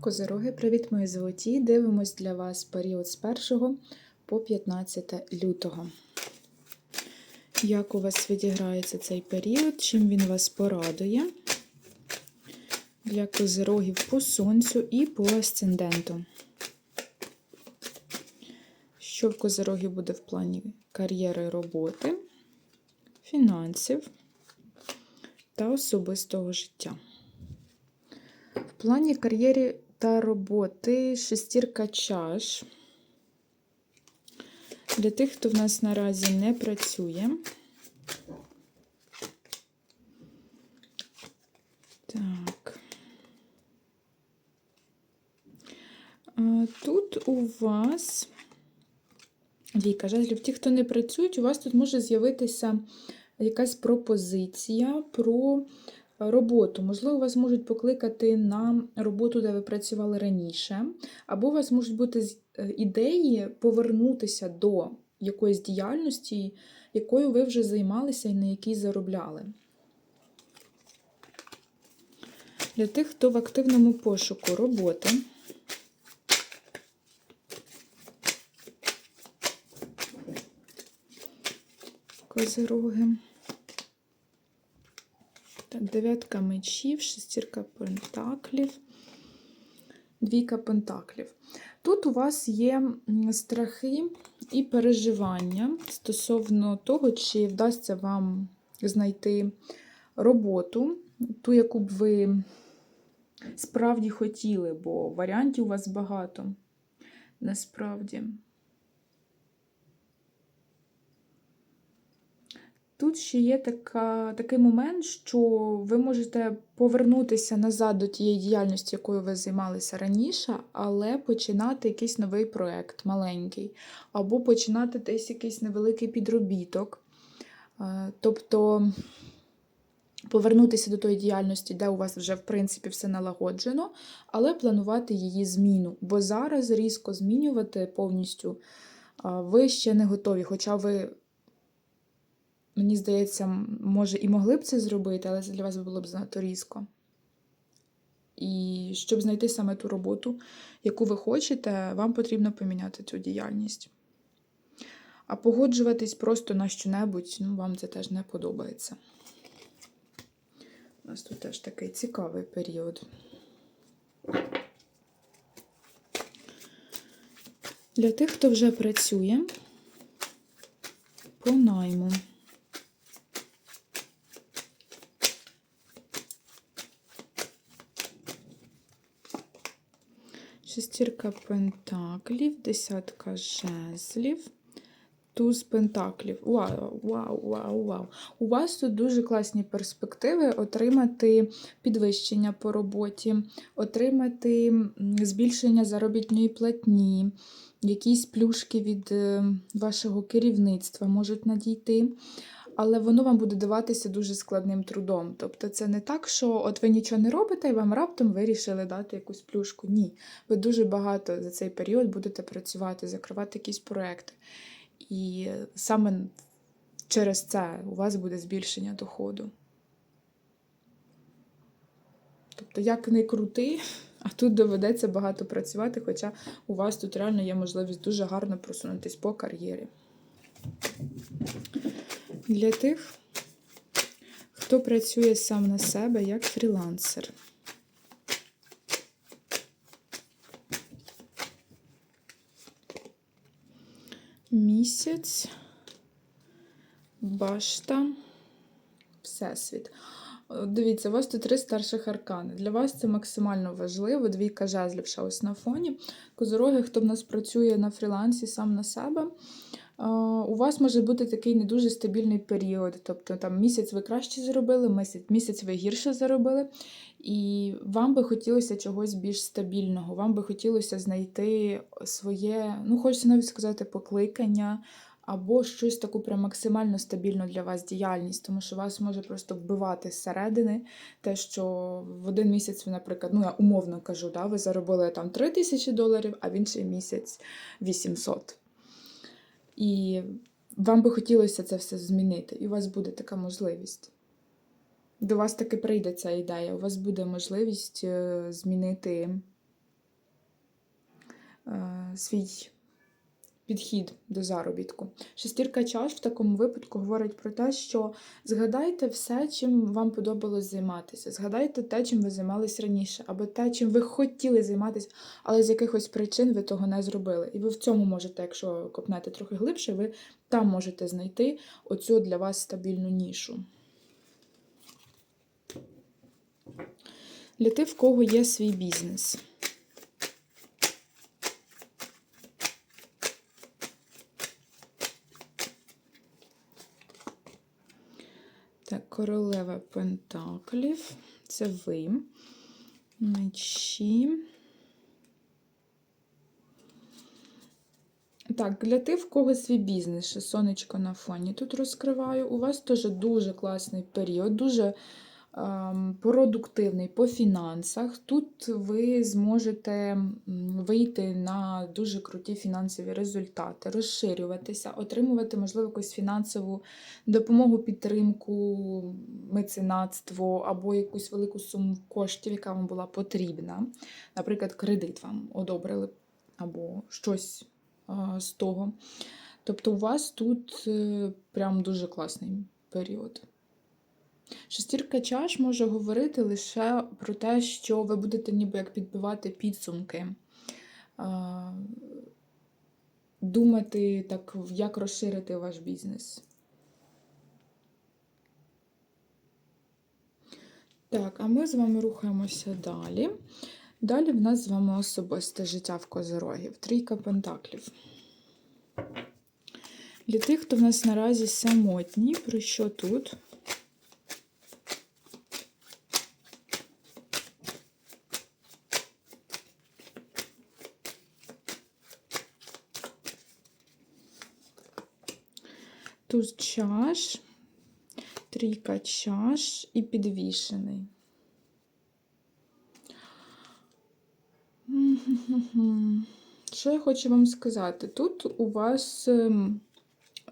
Козироги, привіт, мої золоті! Дивимось для вас період з 1 по 15 лютого. Як у вас відіграється цей період? Чим він вас порадує? Для козирогів по сонцю і по асценденту. Що в козирогів буде в плані кар'єри роботи, фінансів та особистого життя? В плані кар'єри та роботи шестірка чаш. Для тих, хто в нас наразі не працює. Так. Тут у вас Віка, жезлів, ті, хто не працюють, у вас тут може з'явитися якась пропозиція про роботу. Можливо, вас можуть покликати на роботу, де ви працювали раніше, або у вас можуть бути ідеї повернутися до якоїсь діяльності, якою ви вже займалися і на якій заробляли. Для тих, хто в активному пошуку роботи. Козироги. Так, дев'ятка мечів, шестірка пентаклів, двійка пентаклів. Тут у вас є страхи і переживання стосовно того, чи вдасться вам знайти роботу, ту, яку б ви справді хотіли, бо варіантів у вас багато насправді. Тут ще є така, такий момент, що ви можете повернутися назад до тієї діяльності, якою ви займалися раніше, але починати якийсь новий проєкт маленький, або починати десь якийсь невеликий підробіток. Е, тобто повернутися до тої діяльності, де у вас вже, в принципі, все налагоджено, але планувати її зміну. Бо зараз різко змінювати повністю ви ще не готові, хоча ви мені здається, може, і могли б це зробити, але це для вас було б занадто різко. І щоб знайти саме ту роботу, яку ви хочете, вам потрібно поміняти цю діяльність. А погоджуватись просто на що-небудь, ну, вам це теж не подобається. У нас тут теж такий цікавий період. Для тих, хто вже працює по найму. Шестірка пентаклів, десятка жезлів, туз пентаклів. Вау, вау, вау, вау. У вас тут дуже класні перспективи отримати підвищення по роботі, отримати збільшення заробітної платні, якісь плюшки від е, вашого керівництва можуть надійти але воно вам буде даватися дуже складним трудом. Тобто це не так, що от ви нічого не робите і вам раптом вирішили дати якусь плюшку. Ні. Ви дуже багато за цей період будете працювати, закривати якісь проекти. І саме через це у вас буде збільшення доходу. Тобто, як не крути, а тут доведеться багато працювати, хоча у вас тут реально є можливість дуже гарно просунутись по кар'єрі. Для тих, хто працює сам на себе як фрілансер. Місяць, башта, всесвіт. Дивіться, у вас тут три старших аркани. Для вас це максимально важливо. Двійка жезлів ось на фоні. Козороги, хто в нас працює на фрілансі сам на себе у вас може бути такий не дуже стабільний період. Тобто там місяць ви краще заробили, місяць, місяць ви гірше заробили, і вам би хотілося чогось більш стабільного. Вам би хотілося знайти своє, ну, хочеться навіть сказати, покликання. Або щось таку прям максимально стабільну для вас діяльність, тому що вас може просто вбивати зсередини те, що в один місяць ви, наприклад, ну я умовно кажу, да, ви заробили там 3 тисячі доларів, а в інший місяць 800. І вам би хотілося це все змінити, і у вас буде така можливість. До вас таки прийде ця ідея, у вас буде можливість е, змінити е, свій підхід до заробітку. Шестірка чаш в такому випадку говорить про те, що згадайте все, чим вам подобалось займатися. Згадайте те, чим ви займались раніше, або те, чим ви хотіли займатися, але з якихось причин ви того не зробили. І ви в цьому можете, якщо копнете трохи глибше, ви там можете знайти оцю для вас стабільну нішу. Для тих, в кого є свій бізнес. Так, королева Пентаклів. Це ви. Мечі. Так, для тих, в кого свій бізнес, сонечко на фоні тут розкриваю. У вас теж дуже класний період, дуже продуктивний по фінансах. Тут ви зможете вийти на дуже круті фінансові результати, розширюватися, отримувати, можливо, якусь фінансову допомогу, підтримку, меценатство або якусь велику суму коштів, яка вам була потрібна. Наприклад, кредит вам одобрили або щось з того. Тобто у вас тут е, прям дуже класний період. Шестірка чаш може говорити лише про те, що ви будете ніби як підбивати підсумки, думати, так, як розширити ваш бізнес. Так, а ми з вами рухаємося далі. Далі в нас з вами особисте життя в козирогів. Трійка пентаклів. Для тих, хто в нас наразі самотній, про що тут? Тут чаш, трійка чаш і підвішений. Що я хочу вам сказати? Тут у вас ем,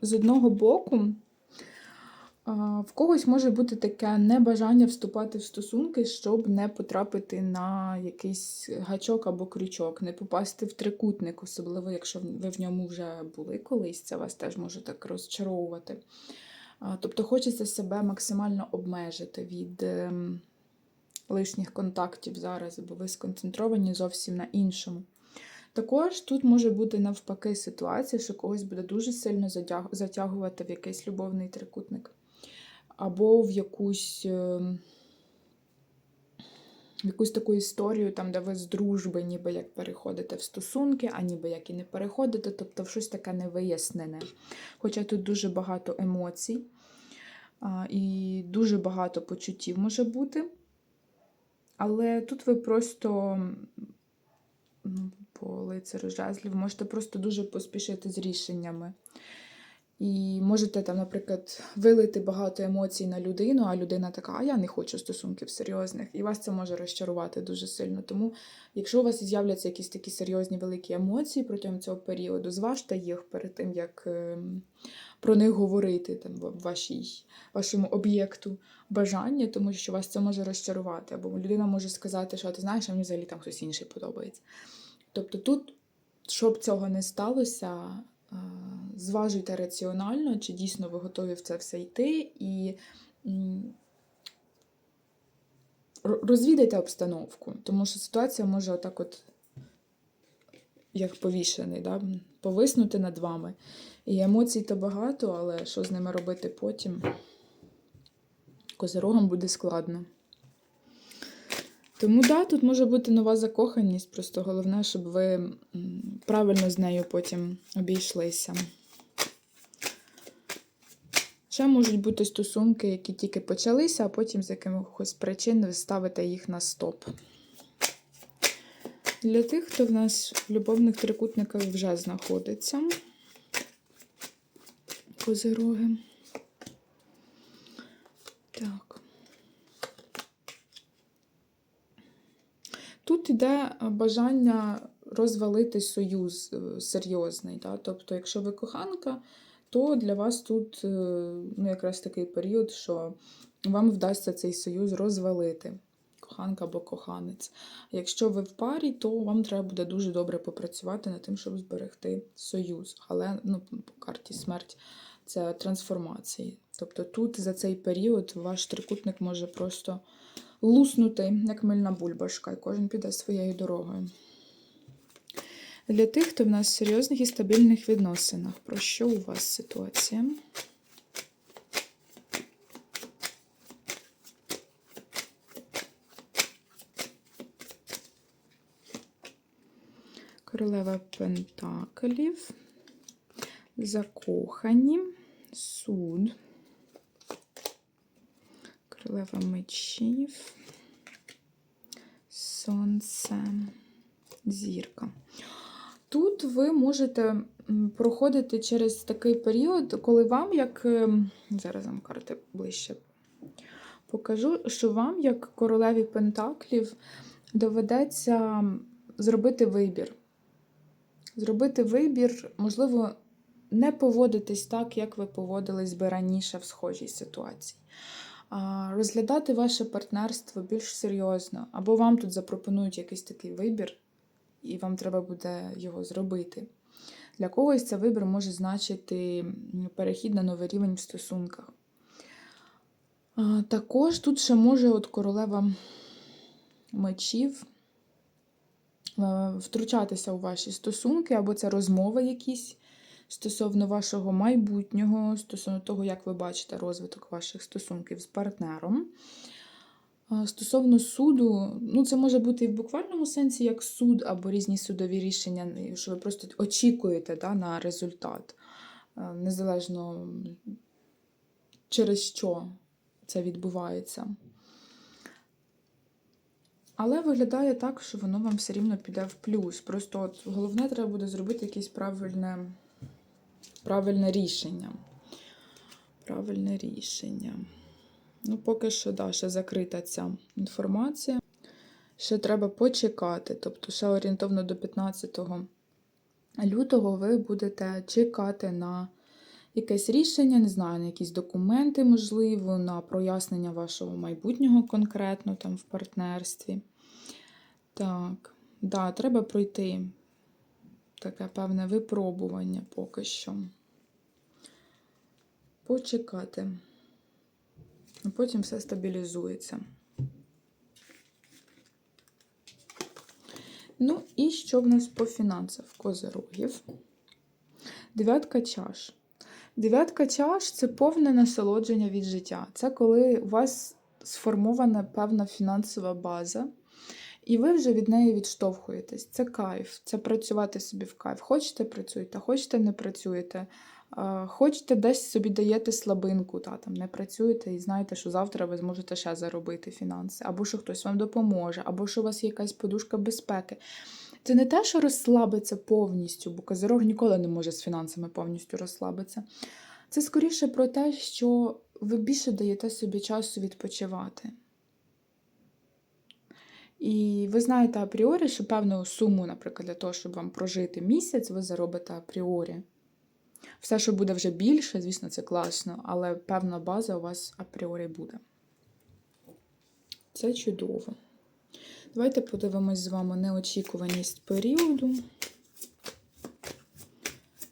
з одного боку в когось може бути таке небажання вступати в стосунки, щоб не потрапити на якийсь гачок або крючок, не попасти в трикутник, особливо якщо ви в ньому вже були колись, це вас теж може так розчаровувати. Тобто хочеться себе максимально обмежити від ем, лишніх контактів зараз, бо ви сконцентровані зовсім на іншому. Також тут може бути навпаки ситуація, що когось буде дуже сильно затягувати в якийсь любовний трикутник, або в якусь, ем, в якусь таку історію, там, де ви з дружби ніби як переходите в стосунки, а ніби як і не переходите, тобто в щось таке невияснене. Хоча тут дуже багато емоцій і дуже багато почуттів може бути. Але тут ви просто ну, по лицарю жезлів можете просто дуже поспішити з рішеннями. І можете там, наприклад, вилити багато емоцій на людину, а людина така, а я не хочу стосунків серйозних. І вас це може розчарувати дуже сильно. Тому, якщо у вас з'являться якісь такі серйозні великі емоції протягом цього періоду, зважте їх перед тим, як ем, про них говорити там, вашій, вашому об'єкту бажання, тому що вас це може розчарувати. Або людина може сказати, що ти знаєш, а мені взагалі там хтось інший подобається. Тобто тут, щоб цього не сталося, зважуйте раціонально, чи дійсно ви готові в це все йти, і розвідайте обстановку, тому що ситуація може отак от, як повішений, да? повиснути над вами. І емоцій то багато, але що з ними робити потім? Козирогам буде складно. Тому да, тут може бути нова закоханість, просто головне, щоб ви правильно з нею потім обійшлися. Ще можуть бути стосунки, які тільки почалися, а потім з якихось причин ви ставите їх на стоп. Для тих, хто в нас в любовних трикутниках вже знаходиться. Козироги. Так. Тут йде е, бажання розвалити союз е, серйозний. Да? Тобто, якщо ви коханка, то для вас тут е, ну, якраз такий період, що вам вдасться цей союз розвалити. коханка або коханець. Якщо ви в парі, то вам треба буде дуже добре попрацювати над тим, щоб зберегти союз. Але ну, по карті смерть це трансформації. Тобто тут за цей період ваш трикутник може просто луснути, як мильна бульбашка, і кожен піде своєю дорогою. Для тих, хто в нас в серйозних і стабільних відносинах, про що у вас ситуація? Королева Пентаклів, закохані, суд, королева мечів, сонце, зірка. Тут ви можете проходити через такий період, коли вам, як ем, зараз вам карти ближче покажу, що вам, як королеві Пентаклів, доведеться зробити вибір. Зробити вибір, можливо, не поводитись так, як ви поводились би раніше в схожій ситуації. Розглядати ваше партнерство більш серйозно, або вам тут запропонують якийсь такий вибір, і вам треба буде його зробити. Для когось цей вибір може значити перехід на новий рівень в стосунках. Також тут ще може от королева мечів втручатися у ваші стосунки, або це розмови якісь стосовно вашого майбутнього, стосовно того, як ви бачите розвиток ваших стосунків з партнером. Стосовно суду, ну це може бути і в буквальному сенсі як суд або різні судові рішення, що ви просто очікуєте да, на результат, незалежно через що це відбувається. Але виглядає так, що воно вам все рівно піде в плюс. Просто от головне треба буде зробити якесь правильне, правильне рішення. Правильне рішення. Ну, поки що, да, ще закрита ця інформація. Ще треба почекати. Тобто, ще орієнтовно до 15 лютого ви будете чекати на якесь рішення, не знаю, на якісь документи, можливо, на прояснення вашого майбутнього конкретно там в партнерстві. Так, да, треба пройти таке певне випробування поки що. Почекати. А потім все стабілізується. Ну, і що в нас по фінансах козирогів? Дев'ятка чаш. Дев'ятка чаш це повне насолодження від життя. Це коли у вас сформована певна фінансова база, і ви вже від неї відштовхуєтесь. Це кайф, це працювати собі в кайф. Хочете працюйте, хочете не працюєте. Хочете десь собі даєте слабинку, та, там, не працюєте і знаєте, що завтра ви зможете ще заробити фінанси, або що хтось вам допоможе, або що у вас є якась подушка безпеки. Це не те, що розслабиться повністю, бо козирог ніколи не може з фінансами повністю розслабитися. Це скоріше про те, що ви більше даєте собі часу відпочивати. І ви знаєте апріорі, що певну суму, наприклад, для того, щоб вам прожити місяць, ви заробите апріорі. Все, що буде вже більше, звісно, це класно, але певна база у вас апріорі буде. Це чудово. Давайте подивимось з вами неочікуваність періоду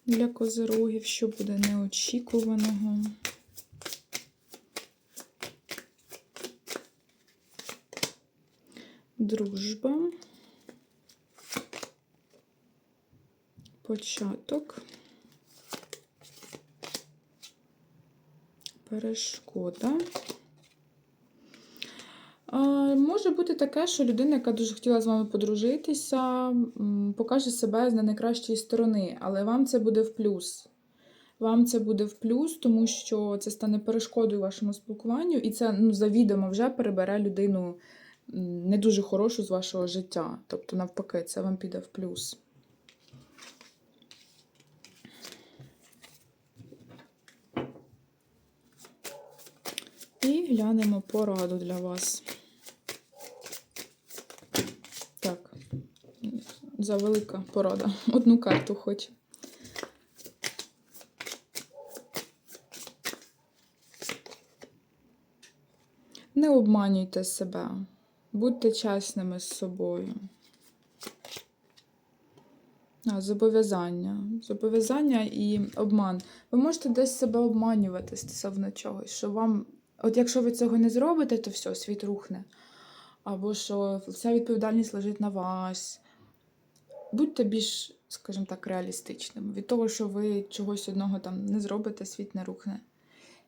для козирогів, що буде неочікуваного. Дружба. Початок. Перешкода. Може бути таке, що людина, яка дуже хотіла з вами подружитися, покаже себе з не найкращої сторони, але вам це буде в плюс. Вам це буде в плюс, тому що це стане перешкодою вашому спілкуванню, і це ну, завідомо вже перебере людину не дуже хорошу з вашого життя. Тобто, навпаки, це вам піде в плюс. І глянемо пораду для вас. Так, завелика порада. Одну карту хоч. Не обманюйте себе. Будьте чесними з собою. А, зобов'язання. Зобов'язання і обман. Ви можете десь себе обманювати стосовно чогось, що вам. От якщо ви цього не зробите, то все, світ рухне. Або що вся відповідальність лежить на вас. Будьте більш, скажімо так, реалістичними. Від того, що ви чогось одного там не зробите, світ не рухне.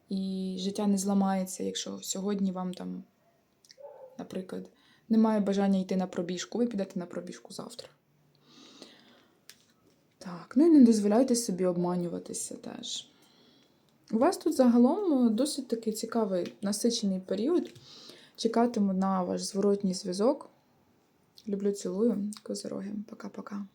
І життя не зламається, якщо сьогодні вам там, наприклад, немає бажання йти на пробіжку, ви підете на пробіжку завтра. Так, ну і не дозволяйте собі обманюватися теж. У вас тут загалом е, досить такий цікавий насичений період. Чекатиму на ваш зворотній зв'язок. Люблю, цілую, козороги. Пока-пока.